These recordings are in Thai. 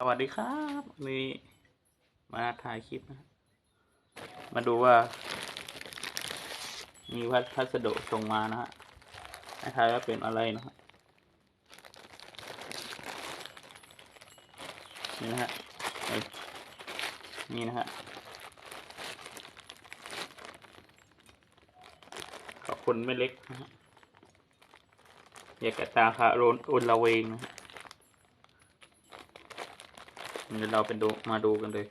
สวัสดีครับวันนี้มาถ่ายคลิปนะ มาดูว่า มีพัพัสดุส่งมานะฮะให้ทายว่าเป็นอะไรนะฮะนี่นะฮะนี่นะฮะขอบคุณไม่เล็กนะฮะอยากกะตาคาโรนอุนละเวงนะฮะ เดี๋ยวเราไปดูมาดูกันเลย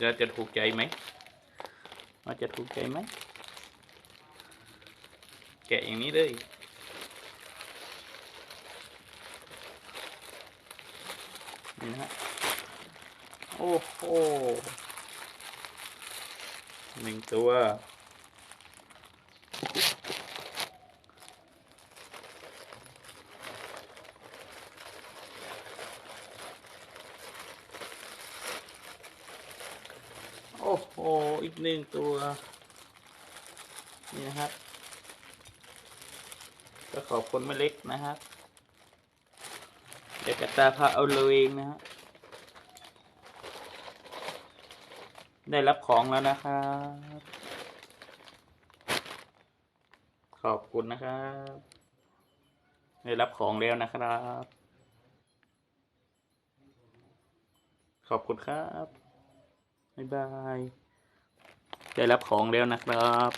จะจะถูกใจไหมว่าจะถูกใจไหมแกะอย่างนี้เลยนี่นะฮะโอ้โหหนึ่งตัว อ้โห อีกหนึ่งตัว นี่นะครับ ก็ขอบคุณไม่เล็กนะครับเดี๋ยวกระตาพาเอาเลยเองนะฮะ ได้รับของแล้วนะครับ ขอบคุณนะครับ ได้รับของแล้วนะครับ ขอบคุณครับ บ๊ายบาย ได้รับของแล้วนะครับ